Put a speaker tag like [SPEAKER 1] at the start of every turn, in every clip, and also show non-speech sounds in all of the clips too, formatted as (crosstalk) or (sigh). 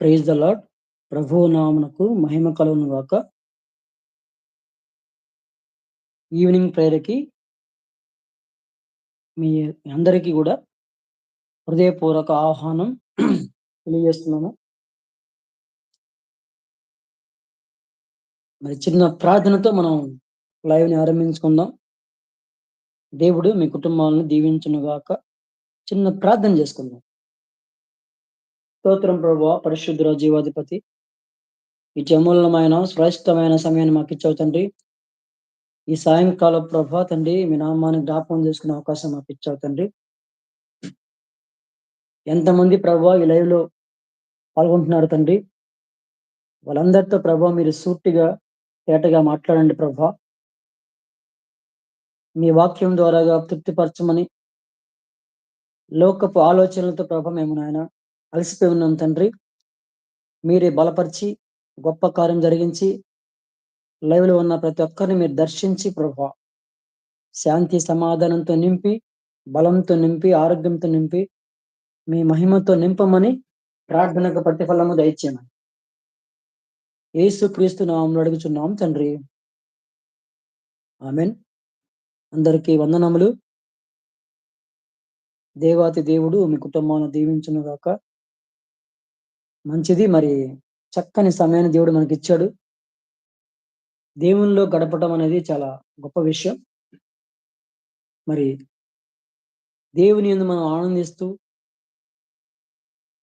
[SPEAKER 1] Praise the Lord ప్రభు నామునకు మహిమ కలుగును గాక ఈవినింగ్ ప్రేయర్కి మీ అందరికీ కూడా హృదయపూర్వక ఆహ్వానం తెలియజేస్తున్నాను. మరి చిన్న ప్రార్థనతో మనం లైవ్ని ఆరంభించుకుందాం. దేవుడు మీ కుటుంబాలను దీవించును గాక చిన్న ప్రార్థన చేసుకుందాం. స్తోత్రం ప్రభు పరిశుద్ధ జీవాధిపతి. ఈ జమూలమైన శ్రేష్టమైన సమయాన్ని మాకు ఇచ్చావు తండ్రి. ఈ సాయంకాల ప్రభా తండ్రి మీ నామాన్ని జ్ఞాపకం చేసుకునే అవకాశం మాకు ఇచ్చావు తండ్రి. ఎంతమంది ప్రభా ఈ లైవ్లో పాల్గొంటున్నారు తండ్రి. వాళ్ళందరితో ప్రభా మీరు సూటిగా తేటగా మాట్లాడండి ప్రభా. మీ వాక్యం ద్వారాగా తృప్తిపరచమని లోకపు ఆలోచనలతో ప్రభ మేము నాయన అలసిపోయి ఉన్నాం తండ్రి. మీరే బలపరిచి గొప్ప కార్యం జరిగించి లైవ్లో ఉన్న ప్రతి ఒక్కరిని మీరు దర్శించి ప్రభా శాంతి సమాధానంతో నింపి బలంతో నింపి ఆరోగ్యంతో నింపి మీ మహిమతో నింపమని ప్రార్థనకు ప్రతిఫలము దయచేయమని. ఏసు క్రీస్తు నామంలో అడుగుచున్నాం తండ్రి. ఆమెన్. అందరికీ వందనములు. దేవాతి దేవుడు మీ కుటుంబాన్ని దీవించును గాక మంచిది. మరి చక్కని సమయాన్ని దేవుడు మనకి ఇచ్చాడు దేవుల్లో గడపడం అనేది చాలా గొప్ప విషయం. మరి దేవుని ఎందు మనం ఆనందిస్తూ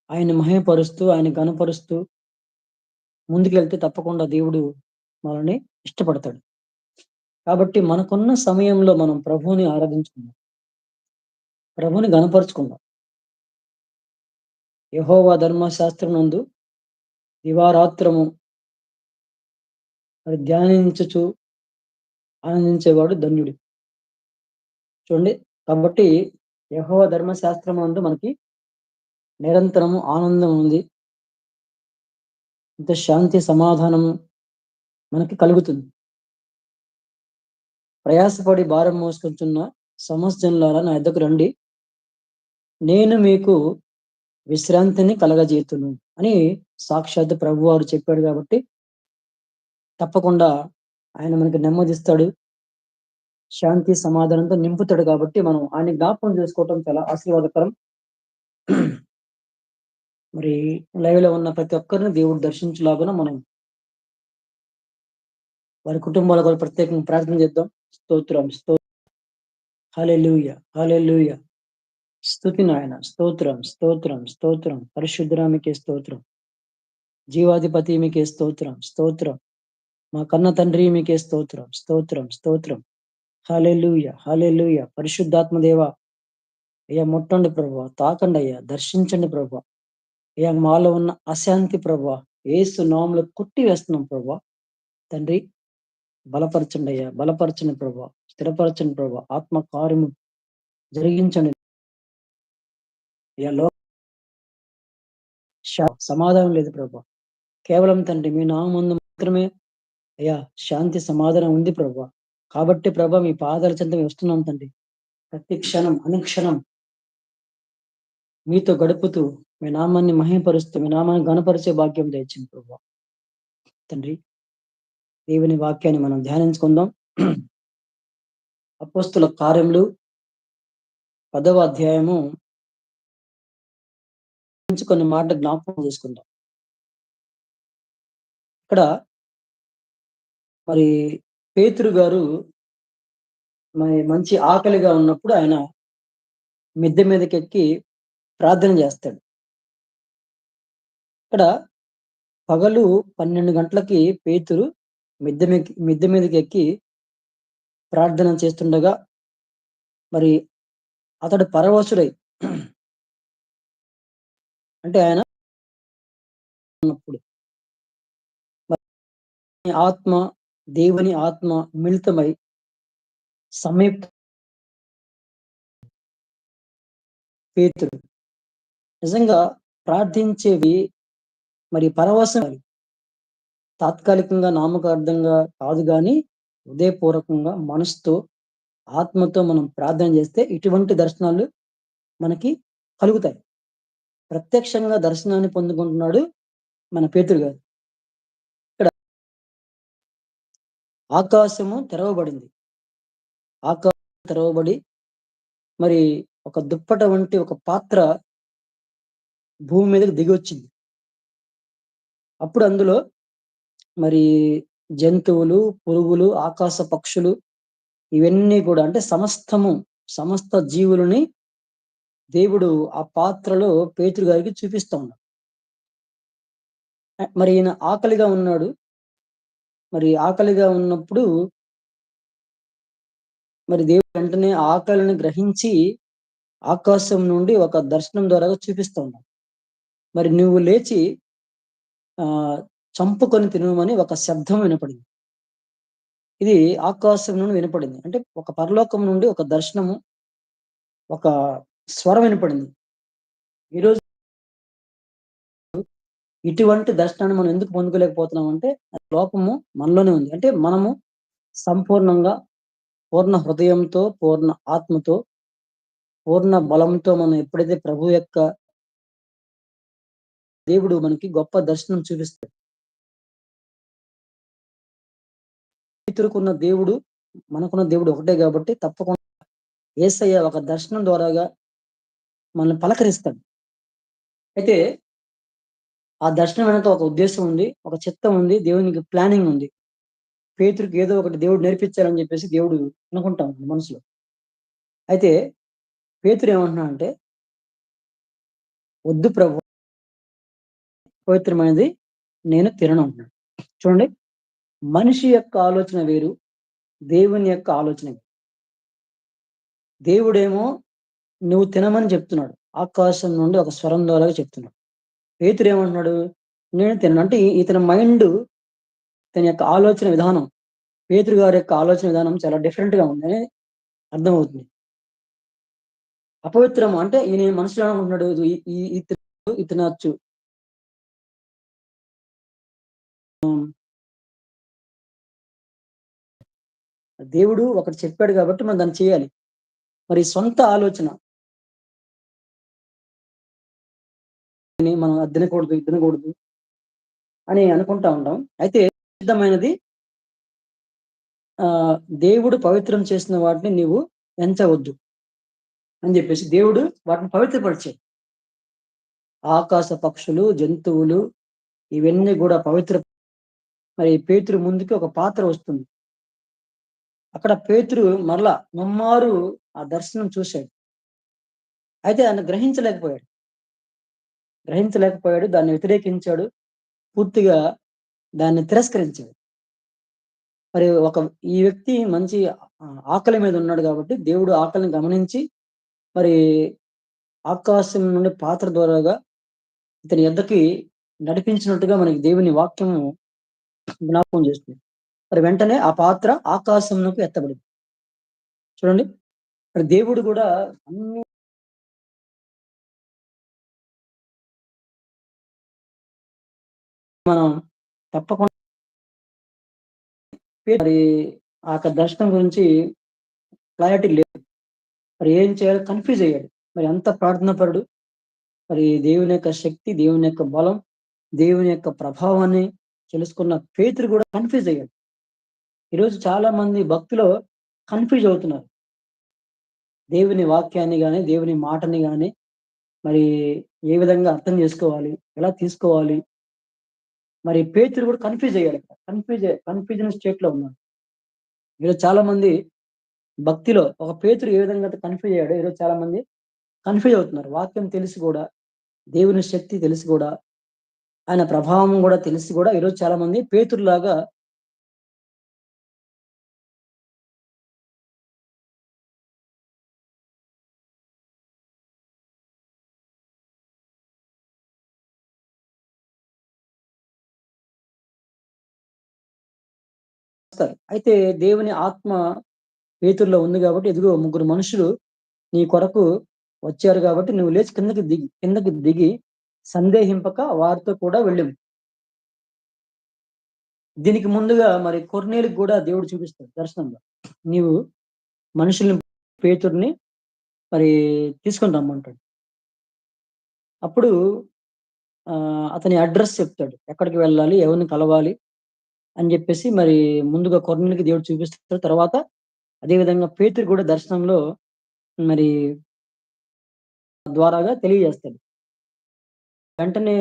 [SPEAKER 1] ఆయన మహిమపరుస్తూ ఆయన గనపరుస్తూ ముందుకెళ్తే తప్పకుండా దేవుడు మనల్ని ఇష్టపడతాడు. కాబట్టి మనకున్న సమయంలో మనం ప్రభువుని ఆరాధించుకుందాం. ప్రభుని గనపరుచుకుందాం యహోవా ధర్మశాస్త్రమునందు దివారాత్రము అది ధ్యానించచ్చు ఆనందించేవాడు ధన్యుడు. చూడండి కాబట్టి యహోవ ధర్మశాస్త్రం నందు మనకి నిరంతరము ఆనందం ఉంది. ఇంత శాంతి సమాధానము మనకి కలుగుతుంది. ప్రయాసపడి భారం మోసుకుంటున్న సమస్యలారా నా ఎద్దకు రండి. నేను మీకు విశ్రాంతిని కలగజేతును అని సాక్షాత్ ప్రభు వారు చెప్పాడు కాబట్టి తప్పకుండా ఆయన మనకి నెమ్మదిస్తాడు శాంతి సమాధానంతో నింపుతాడు కాబట్టి మనం ఆయన జ్ఞాపకం చేసుకోవటం చాలా ఆశీర్వాదకరం. మరి లైవ్లో ఉన్న ప్రతి ఒక్కరిని దేవుడు దర్శించలాగా మనం వారి కుటుంబాల కూడా ప్రత్యేకంగా ప్రార్థన చేద్దాం. స్తోత్రం స్తో హలే హలెలుయ స్థుతి నాయన స్తోత్రం స్తోత్రం స్తోత్రం. పరిశుద్ధరామికే స్తోత్రం. జీవాధిపతి మీకే స్తోత్రం స్తోత్రం. మా కన్న తండ్రి మీకే స్తోత్రం స్తోత్రం స్తోత్రం. హాలెలుయ హాలెలుయ పరిశుద్ధాత్మదేవ అయ్యా ముట్టండి ప్రభు తాకండి అయ్యా దర్శించండి ప్రభు. అయ్యా మాలో ఉన్న అశాంతి ప్రభు ఏసు నామంలో కొట్టి వేస్తున్నాం ప్రభా. తండ్రి బలపరచండి అయ్యా బలపరచండి ప్రభు స్థిరపరచండి ప్రభు. ఆత్మ కార్యము జరిగించండి. అయ్యా సమాధానం లేదు ప్రభా. కేవలం తండ్రి మీ నా ముందు మాత్రమే అయ్యా శాంతి సమాధానం ఉంది ప్రభా. కాబట్టి ప్రభా మీ పాదాల చెంత వస్తున్నాం తండ్రి. ప్రతి క్షణం అనుక్షణం మీతో గడుపుతూ మీ నామాన్ని మహిమపరుస్తూ మీ నామాన్ని గణపరిచే భాగ్యం తెచ్చింది ప్రభా. తండ్రి దేవుని వాక్యాన్ని మనం ధ్యానించుకుందాం. (clears throat) అపోస్తుల కార్యములు పదవ అధ్యాయము కొన్ని మాట జ్ఞాపకం చేసుకుందాం. ఇక్కడ మరి పేతురు గారు మరి మంచి ఆకలిగా ఉన్నప్పుడు ఆయన మిద్దె మీదకి ఎక్కి ప్రార్థన చేస్తాడు. ఇక్కడ పగలు పన్నెండు గంటలకి పేతురు మిద్దె మిద్దె మీదకి ఎక్కి ప్రార్థన చేస్తుండగా మరి అతడు పరవశుడై అంటే ఆయన ఉన్నప్పుడు. ఆత్మ దేవుని ఆత్మ మిళితమై సమీప పేతుడు నిజంగా ప్రార్థించేవి మరి పరవశం తాత్కాలికంగా నామకార్థంగా కాదు కానీ హృదయపూర్వకంగా మనసుతో ఆత్మతో మనం ప్రార్థన చేస్తే ఇటువంటి దర్శనాలు మనకి కలుగుతాయి. ప్రత్యక్షంగా దర్శనాన్ని పొందుకుంటున్నాడు మన పేతురు గారు. ఇక్కడ ఆకాశము తెరవబడింది. ఆకాశం తెరవబడి మరి ఒక దుప్పట వంటి ఒక పాత్ర భూమి మీదకి దిగి వచ్చింది. అప్పుడు అందులో మరి జంతువులు పురుగులు ఆకాశ పక్షులు ఇవన్నీ కూడా అంటే సమస్తము సమస్త జీవులని దేవుడు ఆ పాత్రలో పేతురు గారికి చూపిస్తూ ఉన్నాడు. మరి ఈయన ఆకలిగా ఉన్నాడు. మరి ఆకలిగా ఉన్నప్పుడు మరి దేవుడు వెంటనే ఆకలిని గ్రహించి ఆకాశం నుండి ఒక దర్శనం ద్వారా చూపిస్తూ ఉన్నాడు. మరి నువ్వు లేచి ఆ చంపుకొని తినమని ఒక శబ్దం వినపడింది. ఇది ఆకాశం నుండి వినపడింది. అంటే ఒక పరలోకం నుండి ఒక దర్శనము ఒక స్వరం వినపడింది. ఈరోజు ఇటువంటి దర్శనాన్ని మనం ఎందుకు పొందుకోలేకపోతున్నాం అంటే లోపము మనలోనే ఉంది. అంటే మనము సంపూర్ణంగా పూర్ణ హృదయంతో పూర్ణ ఆత్మతో పూర్ణ బలంతో మనం ఎప్పుడైతే ప్రభు యొక్క దేవుడు మనకి గొప్ప దర్శనం చూపిస్తాడు ఇతరుకున్న దేవుడు మనకున్న దేవుడు ఒకటే కాబట్టి తప్పకుండా ఏసయ్య ఒక దర్శనం ద్వారాగా మనల్ని పలకరిస్తాడు. అయితే ఆ దర్శనం వెనక ఒక ఉద్దేశం ఉంది ఒక చిత్తం ఉంది దేవునికి ప్లానింగ్ ఉంది. పేతురికి ఏదో ఒకటి దేవుడు నేర్పించాలని చెప్పేసి దేవుడు అనుకుంటాం మనసులో. అయితే పేతురు ఏమంటున్నా అంటే వద్దు ప్రభు పవిత్రమైనది నేను తినను అంటున్నాడు. చూడండి మనిషి యొక్క ఆలోచన వేరు దేవుని యొక్క ఆలోచన వేరు. దేవుడేమో నువ్వు తినమని చెప్తున్నాడు. ఆకాశం నుండి ఒక స్వరం ద్వారా చెప్తున్నాడు. పేతురు ఏమంటున్నాడు? నేను తినను. అంటే ఇతని మైండ్ తన యొక్క ఆలోచన విధానం పేతురు గారి యొక్క ఆలోచన విధానం చాలా డిఫరెంట్గా ఉందని అర్థమవుతుంది. అపవిత్రం అంటే ఈయన మనసులో అనుకుంటున్నాడు ఇతను ఇతనచ్చు. దేవుడు ఒకటి చెప్పాడు కాబట్టి మనం దాన్ని చేయాలి. మరి సొంత ఆలోచన మనం అద్దెనకూడదు ఇద్దనకూడదు అని అనుకుంటా ఉంటాం అయితే సిద్ధమైనది ఆ దేవుడు పవిత్రం చేసిన వాటిని నీవు ఎంచవద్దు అని చెప్పేసి దేవుడు వాటిని పవిత్రపరిచే ఆకాశ పక్షులు జంతువులు ఇవన్నీ కూడా పవిత్ర మరి పేతురు ముందుకి ఒక పాత్ర వస్తుంది. అక్కడ పేతురు మరలా ముమ్మారు ఆ దర్శనం చూశాడు. అయితే ఆయన గ్రహించలేకపోయాడు. గ్రహించలేకపోయాడు దాన్ని వ్యతిరేకించాడు పూర్తిగా దాన్ని తిరస్కరించాడు. మరి ఒక ఈ వ్యక్తి మంచి ఆకలి మీద ఉన్నాడు కాబట్టి దేవుడు ఆకలిని గమనించి మరి ఆకాశం నుండి పాత్ర ద్వారాగా ఇతని ఎద్దకి నడిపించినట్టుగా మనకి దేవుని వాక్యం జ్ఞాపకం చేస్తుంది. మరి వెంటనే ఆ పాత్ర ఆకాశంలోకి ఎత్తబడింది. చూడండి మరి దేవుడు కూడా అన్ని మనం తప్పకుండా మరి ఆ యొక్క దర్శనం గురించి క్లారిటీ లేదు. మరి ఏం చేయాలి కన్ఫ్యూజ్ అయ్యాడు. మరి అంత ప్రార్థన పరుడు మరి దేవుని యొక్క శక్తి దేవుని యొక్క బలం దేవుని యొక్క ప్రభావాన్ని తెలుసుకున్న పేతురు కూడా కన్ఫ్యూజ్ అయ్యాడు. ఈరోజు చాలా మంది భక్తులు కన్ఫ్యూజ్ అవుతున్నారు. దేవుని వాక్యాన్ని కానీ దేవుని మాటని కానీ మరి ఏ విధంగా అర్థం చేసుకోవాలి ఎలా తీసుకోవాలి మరి పేతురు కూడా కన్ఫ్యూజ్ అయ్యాడు కన్ఫ్యూజ్ కన్ఫ్యూజన్ స్టేట్లో ఉన్నాడు. ఈరోజు చాలా మంది భక్తిలో ఒక పేతురు ఏ విధంగా కన్ఫ్యూజ్ అయ్యాడు ఈరోజు చాలా మంది కన్ఫ్యూజ్ అవుతున్నారు. వాక్యం తెలిసి కూడా దేవుని శక్తి తెలిసి కూడా ఆయన ప్రభావం కూడా తెలిసి కూడా ఈరోజు చాలా మంది పేతురులాగా వస్తారు అయితే దేవుని ఆత్మ పేతుల్లో ఉంది కాబట్టి ఎదుగు ముగ్గురు మనుషులు నీ కొరకు వచ్చారు కాబట్టి నువ్వు లేచి కిందకి దిగి కిందకి దిగి సందేహింపక వారితో కూడా వెళ్ళింది దీనికి ముందుగా మరి కొర్నేలకు కూడా దేవుడు చూపిస్తాడు దర్శనంలో. నీవు మనుషుల్ని పేతుడిని మరి తీసుకొని రమ్మంటాడు. అప్పుడు అతని అడ్రస్ చెప్తాడు. ఎక్కడికి వెళ్ళాలి ఎవరిని కలవాలి అని చెప్పేసి మరి ముందుగా కొర్నెలకి దేవుడు చూపిస్తారు. తర్వాత అదేవిధంగా పేతురు కూడా దర్శనంలో మరి ద్వారాగా తెలియజేస్తాడు. వెంటనే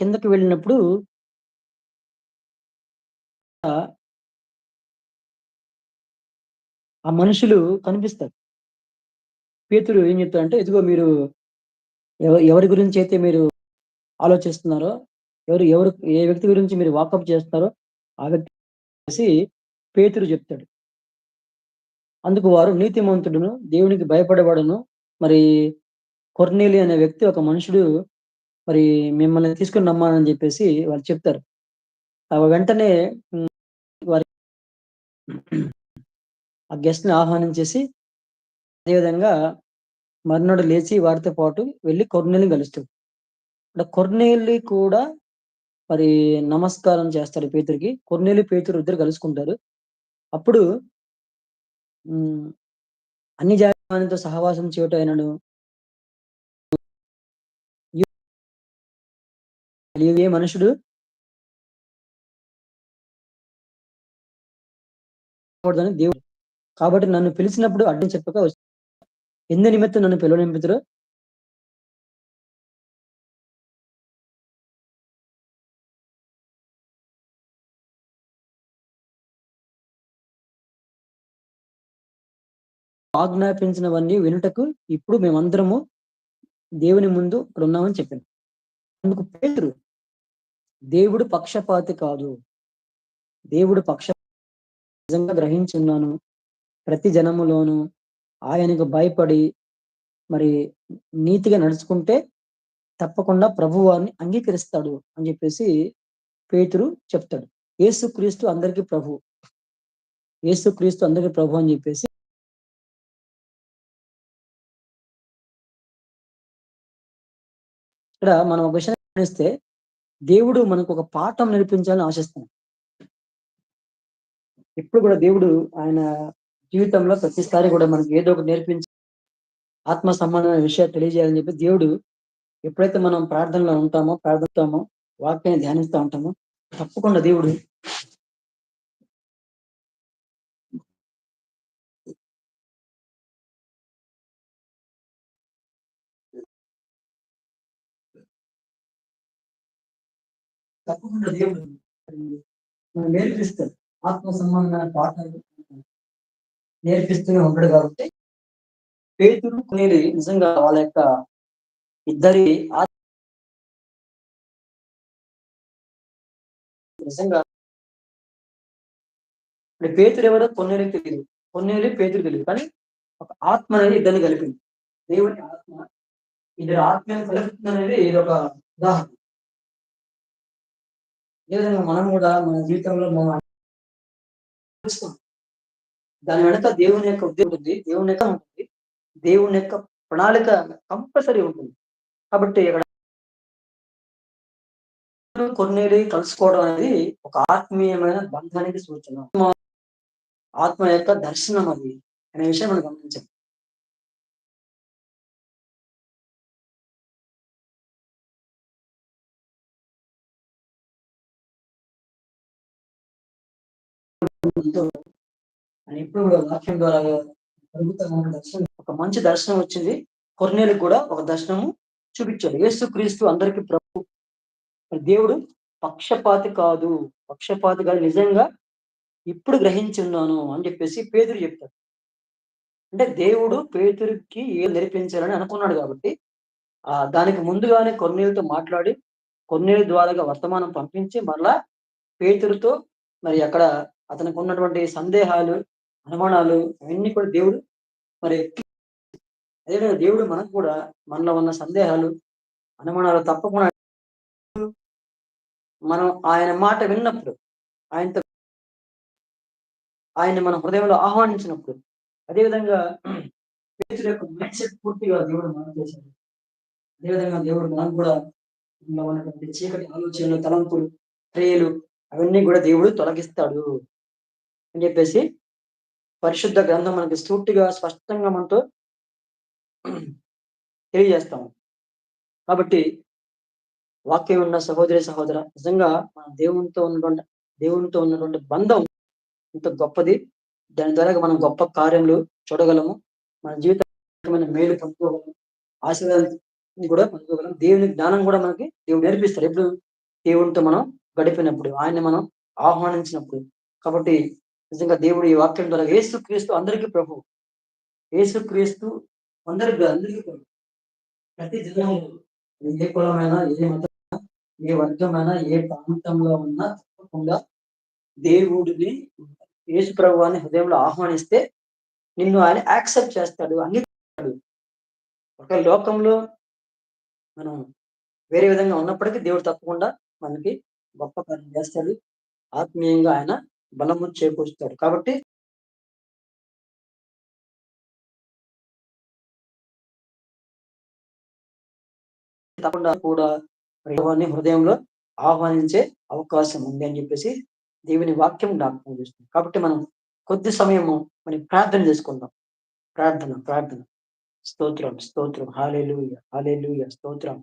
[SPEAKER 1] కిందకి వెళ్ళినప్పుడు ఆ మనుషులు కనిపిస్తారు. పేతురు ఏం చెప్తారంటే ఇదిగో మీరు ఎవరి గురించి అయితే మీరు ఆలోచిస్తున్నారో ఎవరు ఎవరు ఏ వ్యక్తి గురించి మీరు వాకప్ చేస్తున్నారో ఆ వ్యక్తి పేతురు చెప్తాడు. అందుకు వారు నీతిమంతుడును దేవునికి భయపడేవాడును మరి కొర్నేలి అనే వ్యక్తి ఒక మనుషుడు మరి మిమ్మల్ని తీసుకుని నమ్మానని చెప్పేసి వాళ్ళు చెప్తారు. వెంటనే వారి ఆ గెస్ట్ని ఆహ్వానించేసి అదేవిధంగా మర్నాడు లేచి వారితో పాటు వెళ్ళి కొర్నేలి కలుస్తాడు. అంటే కొర్నేలి కూడా మరి నమస్కారం చేస్తాడు పేతురికి. కొన్నేళ్ళు పేతురు ఇద్దరు కలుసుకుంటారు. అప్పుడు అన్ని జాతితో సహవాసం చేయటం అయినను. ఏ మనుషుడు దేవుడు కాబట్టి నన్ను పిలిచినప్పుడు అడ్డం చెప్పక ఎందు నిమిత్తం నన్ను పిలువనింపుతురు ఆజ్ఞాపించినవన్నీ వినుటకు ఇప్పుడు మేమందరము దేవుని ముందు ఇక్కడ ఉన్నామని చెప్పింది అందుకు పేరు దేవుడు పక్షపాతి కాదు. దేవుడు పక్ష నిజంగా గ్రహించున్నాను. ప్రతి జనములోను ఆయనకు భయపడి మరి నీతిగా నడుచుకుంటే తప్పకుండా ప్రభు వారిని అంగీకరిస్తాడు అని చెప్పేసి పేతురు చెప్తాడు. ఏసుక్రీస్తు అందరికీ ప్రభు. ఏసుక్రీస్తు అందరికీ ప్రభు అని చెప్పేసి ఇక్కడ మనం ఒక విషయం గమనిస్తే దేవుడు మనకు ఒక పాఠం నేర్పించాలని ఆశిస్తాం ఇప్పుడు కూడా దేవుడు ఆయన జీవితంలో ప్రతిసారి కూడా మనకి ఏదో ఒకటి నేర్పించి ఆత్మ సంబంధమైన విషయాలు తెలియజేయాలని చెప్పి దేవుడు ఎప్పుడైతే మనం ప్రార్థనలో ఉంటామో ప్రార్థిస్తామో వాక్యాన్ని ధ్యానిస్తూ ఉంటామో తప్పకుండా దేవుడు తప్పకుండా దేవుడు నేర్పిస్తాడు. ఆత్మ సంబంధమైన పాఠాలు నేర్పిస్తూనే ఉంటాడు కాబట్టి పేతుడు కొనేది నిజంగా వాళ్ళ యొక్క ఇద్దరి నిజంగా పేతుడు ఎవరో కొన్నేరే తెలియదు. కొన్నేరు పేతురు తెలియదు. కానీ ఒక ఆత్మ అనేది ఇద్దరిని కలిపింది. దేవుని ఆత్మ ఇద్దరు ఆత్మీయం కలుపుతుంది అనేది ఇది ఒక ఉదాహరణ. ఏ విధంగా మనం కూడా మన జీవితంలో మనం దాని వెనక దేవుని యొక్క ఉద్యోగం ఉంది దేవుని యొక్క ఉంటుంది దేవుని యొక్క ప్రణాళిక కంపల్సరీ ఉంటుంది. కాబట్టి ఇక్కడ కొన్నేళ్ళు కలుసుకోవడం అనేది ఒక ఆత్మీయమైన బంధానికి సూచన. ఆత్మ యొక్క దర్శనం అది అనే విషయం మనం గమనించాం. ఎప్పుడు కూడా వాక్యం ద్వారా దర్శనం ఒక మంచి దర్శనం వచ్చింది. కొర్నేలకు కూడా ఒక దర్శనము చూపించాడు. యేసు క్రీస్తు అందరికి ప్రభు. దేవుడు పక్షపాతి కాదు. పక్షపాతి కాదు. నిజంగా ఇప్పుడు గ్రహించున్నాను అని చెప్పేసి పేదరు చెప్తాడు. అంటే దేవుడు పేతురికి ఏం నేర్పించాలని అనుకున్నాడు కాబట్టి ఆ దానికి ముందుగానే కొన్నేళ్ళతో మాట్లాడి కొన్నేళ్ళ ద్వారాగా వర్తమానం పంపించి మరలా పేతురుతో మరి అక్కడ అతనికి ఉన్నటువంటి సందేహాలు అనుమానాలు అవన్నీ కూడా దేవుడు మరి అదేవిధంగా దేవుడు మనకు కూడా మనలో ఉన్న సందేహాలు అనుమానాలు తప్పకుండా మనం ఆయన మాట విన్నప్పుడు ఆయనతో ఆయన మన హృదయంలో ఆహ్వానించినప్పుడు అదేవిధంగా పేతుల యొక్క మైండ్ సెట్ పూర్తిగా దేవుడు మనం చేశాడు. అదేవిధంగా దేవుడు మనం కూడా ఉన్నటువంటి చీకటి ఆలోచనలు తలంపులు క్రియలు అవన్నీ కూడా దేవుడు తొలగిస్తాడు. అని చెప్పేసి పరిశుద్ధ గ్రంథం మనకి సూటిగా స్పష్టంగా మనతో తెలియజేస్తాము కాబట్టి వాక్యం ఉన్న సహోదరి సహోదర నిజంగా మన దేవునితో ఉన్నటువంటి దేవునితో ఉన్నటువంటి బంధం ఇంత గొప్పది. దాని ద్వారా మనం గొప్ప కార్యములు చూడగలము. మన జీవితమైన మేలు పొందుకోగలము. ఆశీర్వాదాన్ని కూడా పొందుకోగలం దేవుని జ్ఞానం కూడా మనకి దేవుడు నేర్పిస్తారు. ఎప్పుడు దేవునితో మనం గడిపినప్పుడు ఆయన్ని మనం ఆహ్వానించినప్పుడు. కాబట్టి నిజంగా దేవుడు ఈ వాక్యం ద్వారా ఏసు క్రీస్తు అందరికీ ప్రభు. ఏసు క్రీస్తు అందరికి అందరికీ ప్రభు. ప్రతి జనంలో ఏ కులమైనా ఏ మతమైనా ఏ వర్గమైనా ఏ ప్రాంతంలో ఉన్నా తప్పకుండా దేవుడిని యేసు ప్రభువాన్ని హృదయంలో ఆహ్వానిస్తే నిన్ను ఆయన యాక్సెప్ట్ చేస్తాడు అంగీకరిస్తాడు. ఒక లోకంలో మనం వేరే విధంగా ఉన్నప్పటికీ దేవుడు తప్పకుండా మనకి గొప్ప పని చేస్తాడు. ఆత్మీయంగా ఆయన బలము చేకూరుస్తాడు. కాబట్టి తప్పకుండా కూడా ప్రభువాన్ని హృదయంలో ఆహ్వానించే అవకాశం ఉంది అని చెప్పేసి దేవుని వాక్యం జ్ఞాపకం చేస్తుంది. కాబట్టి మనం కొద్ది సమయము మనం ప్రార్థన చేసుకుందాం. ప్రార్థన ప్రార్థన. స్తోత్రం స్తోత్రం. హాలేలుయ హాలేలుయ స్తోత్రం.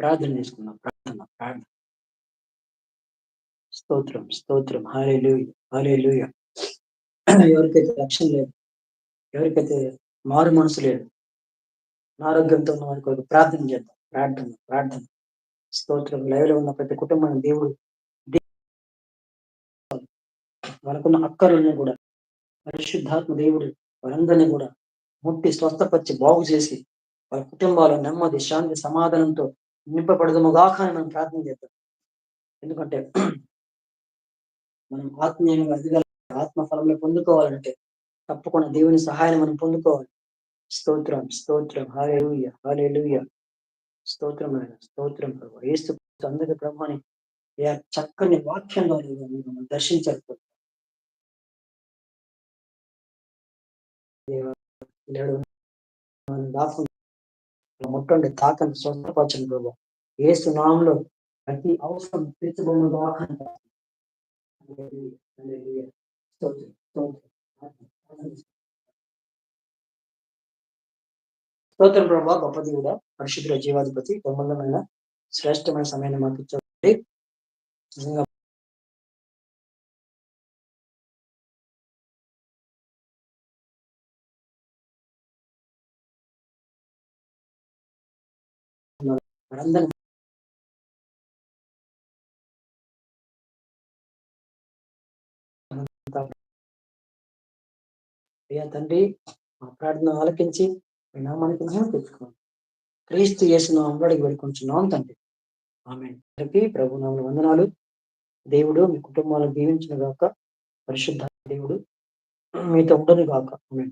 [SPEAKER 1] ప్రార్థన చేసుకుందాం ప్రార్థన ప్రార్థన. స్తోత్రం స్తోత్రం. హరే లూయ హరే లూయ ఎవరికైతే రక్షణ లేదు ఎవరికైతే మారు మనసు లేదు ఆరోగ్యంతో ఉన్న వారి కొరకు ప్రార్థన చేద్దాం ప్రార్థన ప్రార్థన. స్తోత్రం. లైవ్లో ఉన్న ప్రతి కుటుంబం దేవుడు వాళ్ళకున్న అక్కరుల్ని కూడా పరిశుద్ధాత్మ దేవుడు వారందరినీ కూడా ముట్టి స్వస్థపరిచి బాగు చేసి వాళ్ళ కుటుంబాలు నెమ్మది శాంతి సమాధానంతో నింపబడదముగాక అని మనం ప్రార్థన చేద్దాం. ఎందుకంటే మనం ఆత్మీయంగా ఎదగాలి ఆత్మ ఫలంలో పొందుకోవాలంటే తప్పకుండా దేవుని సహాయం మనం పొందుకోవాలి. స్తోత్రం స్తోత్రం హాలేలుయ హాలేలుయ స్తోత్రం ఆయన స్తోత్రం ప్రభు. ఏస్తు అందరి ప్రభాని చక్కని వాక్యంలో ద్వారా లేడు దర్శించారు ముట్టండి తాకండి స్వస్థపరచండి ప్రభు. ఏసు నామంలో ప్రతి అవసరం తీర్చబడిన దాకా స్తోత్రం ప్రభా గొప్ప దేవుడ పరిశుద్ధుల జీవాధిపతి బ్రహ్మాండమైన శ్రేష్టమైన సమయాన్ని మాకు ఇచ్చారు మనందరం అయ్యా తండ్రి మా ప్రార్థన ఆలకించి మీ నామానికి మహిమ తెచ్చుకోండి. క్రీస్తు చేసిన అంబడికి వెళ్ళుకుంటున్నాం తండ్రి. ఆమె ప్రభు నామ వందనాలు. దేవుడు మీ కుటుంబాలను దీవించిన గాక. పరిశుద్ధ దేవుడు మీతో ఉండదు గాక. ఆమె